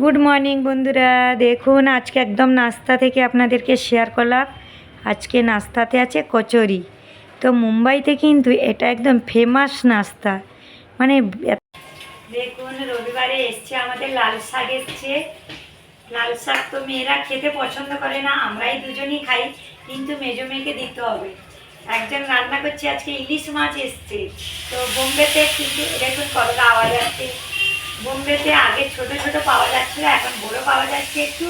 Good morning বন্ধুরা। দেখুন, আজকে একদম নাস্তা থেকে আপনাদেরকে শেয়ার করলাম। আজকে নাস্তাতে আছে কচুরি। তো মুম্বাইতে কিন্তু এটা একদম ফেমাস নাস্তা। মানে দেখুন, রবিবারে এসছে আমাদের লাল শাক এসছে। লাল শাক তো মেয়েরা খেতে পছন্দ করে না, আমরাই দুজনই খাই, কিন্তু মেজো মেয়েকে দিতে হবে। একজন রান্না করছে, আজকে ইলিশ মাছ এসছে। তো বোম্বেতে কিন্তু দেখুন কতটা আওয়াজ আসছে। বোম্বেতে আগে ছোট ছোট পাওয়া যাচ্ছিল, এখন বড় পাওয়া যাচ্ছে একটু।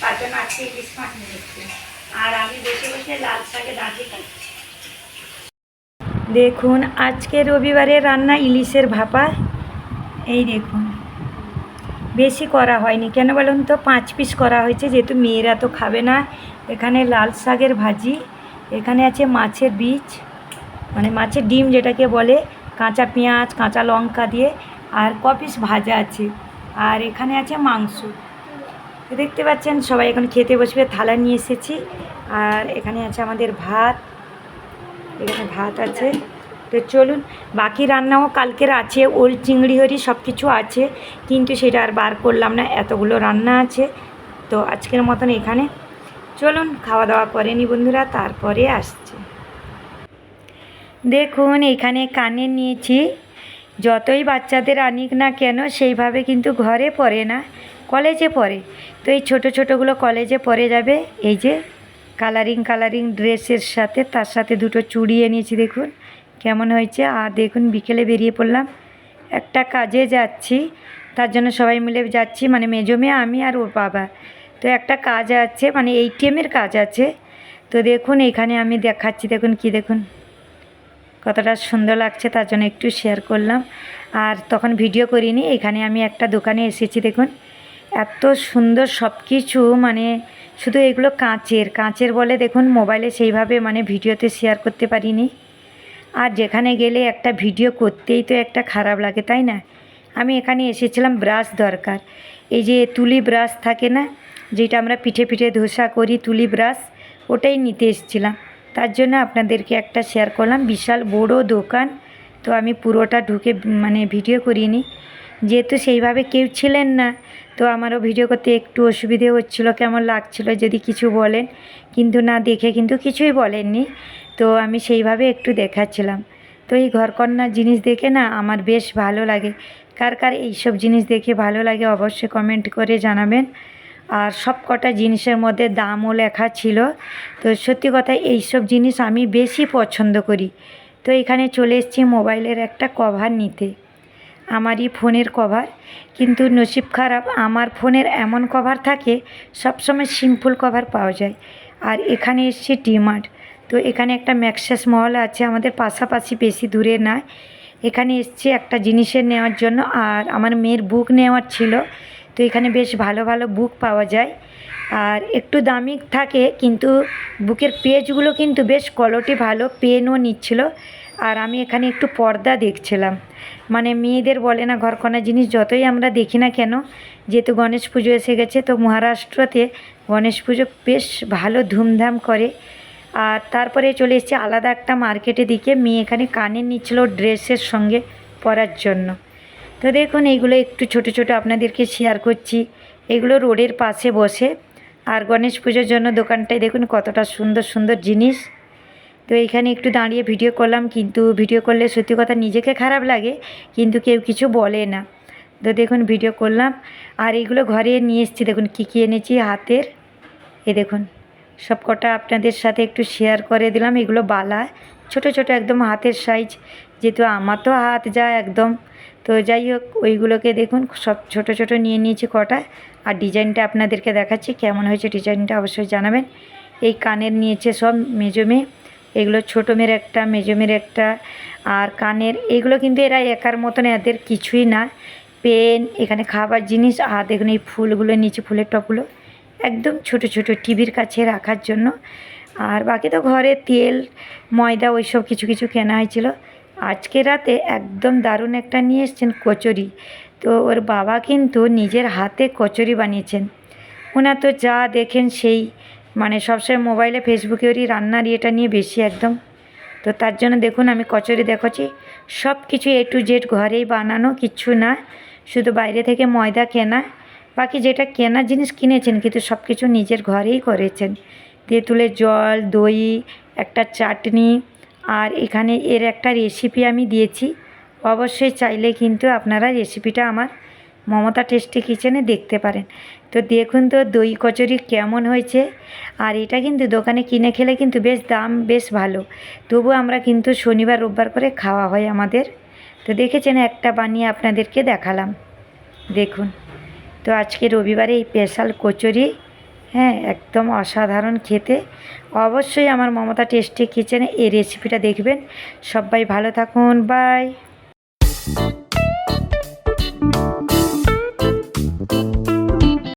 তার জন্য আজকে ইলিশ মাছ নিয়ে এসছে। আর আমি বসে বসে লাল শাকে দাঁড়িয়ে খাচ্ছি। দেখুন, আজকে রবিবারে রান্না ইলিশের ভাপা। এই দেখুন, বেশি করা হয়নি। কেন বলুন তো, পাঁচ পিস করা হয়েছে, যেহেতু মেয়েরা তো খাবে না। এখানে লাল শাকের ভাজি। এখানে আছে মাছের বীজ মানে মাছের ডিম যেটাকে বলে, কাঁচা পেঁয়াজ, কাঁচা লঙ্কা দিয়ে, আর কপিস ভাজা আছে, আর এখানে আছে মাংস। দেখতে পাচ্ছেন সবাই এখন খেতে বসবে, থালা নিয়ে এসেছি, আর এখানে আছে আমাদের ভাত, এখানে ভাত আছে। তো চলুন, বাকি রান্নাও কালকের আছে, ওল চিংড়ি হরি সব কিছু আছে, কিন্তু সেটা আর বার করলাম না, এতগুলো রান্না আছে। তো আজকের মতন এখানে। চলুন খাওয়া দাওয়া করে নি বন্ধুরা, তারপরে আসছে। দেখুন, এখানে কানে নিয়েছি। যতই বাচ্চাদের আনিক না কেন, সেইভাবে কিন্তু ঘরে পড়ে না, কলেজে পড়ে। তো এই ছোটো ছোটোগুলো কলেজে পড়ে যাবে। এই যে কালারিং কালারিং ড্রেসের সাথে, তার সাথে দুটো চুড়ি এনেছি, দেখুন। কেমন হয়েছে? আর দেখুন, বিকেলে বেরিয়ে পড়লাম। একটা কাজে যাচ্ছি। তার জন্য সবাই মিলে যাচ্ছি। মানে মেজো মেয়ে, আমি আর ওর বাবা। তো একটা কাজ আছে মানে এইটিএমের কাজ আছে। তো দেখুন, এখানে আমি দেখাচ্ছি, দেখুন কি, দেখুন। কতটা সুন্দর লাগছে, তার জন্য একটু শেয়ার করলাম। আর তখন ভিডিও করিনি, এখানে আমি একটা দোকানে এসেছি, দেখুন। এত সুন্দর সব কিছু মানে শুধু এগুলো কাঁচের কাঁচের বলে দেখুন মোবাইলে সেইভাবে মানে ভিডিওতে শেয়ার করতে পারিনি। আর যেখানে গেলে একটা ভিডিও করতেই তো একটা খারাপ লাগে, তাই না? আমি এখানে এসেছিলাম ব্রাশ দরকার। এই যে তুলি ব্রাশ থাকে না, যেটা আমরা পিঠে পিঠে ধোসা করি, তুলি ব্রাশ, ওটাই নিতে এসেছিলাম। তার জন্য আপনাদেরকে একটা শেয়ার করলাম। বিশাল বড় দোকান, তো আমি পুরোটা ঢুকে মানে ভিডিও করিনি। যেহেতু সেইভাবে কেউ ছিলেন না, তো আমারও ভিডিও করতে একটু অসুবিধে হচ্ছিল, কেমন লাগছিল যদি কিছু বলেন। কিন্তু না, দেখে কিন্তু কিছুই বলেননি, তো আমি সেইভাবে একটু দেখাচ্ছিলাম। তো এই ঘরকন্যা জিনিস দেখে না আমার বেশ ভালো লাগে। কার কার এইসব জিনিস দেখে ভালো লাগে অবশ্যই কমেন্ট করে জানাবেন। আর সব কটা জিনিসের মধ্যে দামও লেখা ছিল। তো সত্যি কথা এইসব জিনিস আমি বেশি পছন্দ করি। তো এখানে চলে এসেছি মোবাইলের একটা কভার নিতে। আমারই ফোনের কভার কিন্তু নসিব খারাপ, আমার ফোনের এমন কভার থাকে, সবসময় সিম্পল কভার পাওয়া যায়। আর এখানে এসছে ডিমার্ট তো এখানে একটা ম্যাক্সেস মল আছে, আমাদের পাশাপাশি বেশি দূরে না এখানে এসছি একটা জিনিসের নেওয়ার জন্য, আর আমার মেয়ের বুক নেওয়ার ছিল। তো এখানে বেশ ভালো ভালো বুক পাওয়া যায়। আর একটু দামি থাকে, কিন্তু বুকের পেজগুলো কিন্তু বেশ কোয়ালিটি ভালো পেনও নিচ্ছিল। আর আমি এখানে একটু পর্দা দেখছিলাম। মানে মেয়েদের বলে না, ঘরকোনা জিনিস যতই আমরা দেখি না কেন, যেহেতু গণেশ পুজো এসে গেছে, তো মহারাষ্ট্রতে গণেশ পুজো বেশ ভালো ধুমধাম করে। আর তারপরে চলে এসেছে আলাদা একটা মার্কেটে দিকে। মেয়ে এখানে কানে নিচ্ছিল ড্রেসের সঙ্গে পরার জন্য। তো দেখুন, এইগুলো একটু ছোট ছোট আপনাদেরকে শেয়ার করছি। এগুলো রোডের পাশে বসে। আর গণেশ পুজোর জন্য দোকানটায় দেখুন কতটা সুন্দর সুন্দর জিনিস। তো এইখানে একটু দাঁড়িয়ে ভিডিও করলাম, কিন্তু ভিডিও করলে সত্যি কথা নিজেকে খারাপ লাগে, কিন্তু কেউ কিছু বলে না। তো দেখুন ভিডিও করলাম। আর এইগুলো ঘরে নিয়ে এসেছি, দেখুন কী কী এনেছি হাতের। এ দেখুন। সব কটা আপনাদের সাথে একটু শেয়ার করে দিলাম। এগুলো বালা, ছোট ছোট একদম হাতের সাইজ যেহেতু আমার তো হাত যায় একদম। তো যাই হোক, ওইগুলোকে দেখুন, সব ছোট ছোট নিয়ে নিয়েছি কটা। আর ডিজাইনটা আপনাদেরকে দেখাচ্ছি, কেমন হয়েছে ডিজাইনটা অবশ্যই জানাবেন। এই কানের নিয়েছে সব মেজো মেয়ে এগুলো ছোটো মেয়ের একটা, মেজো মেয়ের একটা। আর কানের, এগুলো কিন্তু এরা একার মতন, এদের কিছুই না। পেন এখানে খাবার জিনিস, আর দেখুন এই ফুলগুলো, নিচে ফুলের টপগুলো। একদম ছোট ছোট টিভির কাছে রাখার জন্য। আর বাকি তো ঘরে তেল, ময়দা ওইসব কিছু কিছু কেনা হয়েছিল। আজকে রাতে একদম দারুণ একটা নিয়ে এসছেন কচুরি। তো ওর বাবা কিন্তু নিজের হাতে কচুরি বানিয়েছেন। ওনার তো যা দেখেন সেই মানে সবসময় মোবাইলে, ফেসবুকে ওরই রান্নার ইয়েটা নিয়ে বেশি একদম। তো তার জন্য দেখুন আমি কচুরি দেখাচ্ছি। সব কিছু এ টু জেড ঘরেই বানানো কিচ্ছু না। শুধু বাইরে থেকে ময়দা কেনা। বাকি যেটা কেনার জিনিস কিনেছেন, কিন্তু সব কিছু নিজের ঘরেই করেছেন। তেঁতুলের জল, দই, একটা চাটনি, আর এখানে এর একটা রেসিপি আমি দিয়েছি। অবশ্যই চাইলে কিন্তু আপনারা রেসিপিটা আমার মমতা টেস্টি কিচেনে দেখতে পারেন। তো দেখুন তো দই কচুরি কেমন হয়েছে। আর এটা কিন্তু দোকানে কিনে খেলে কিন্তু বেশ দাম বেশ ভালো। তবু আমরা কিন্তু শনিবার, রোববার করে খাওয়া হয় আমাদের। তো দেখেছেন একটা বানিয়ে আপনাদেরকে দেখালাম। দেখুন। তো আজকে রবিবারে এই স্পেশাল কচুরি হ্যাঁ একদম অসাধারণ খেতে। অবশ্যই আমার মমতা টেস্টি কিচেনে এই রেসিপিটা দেখবেন। সবাই ভালো থাকুন বাই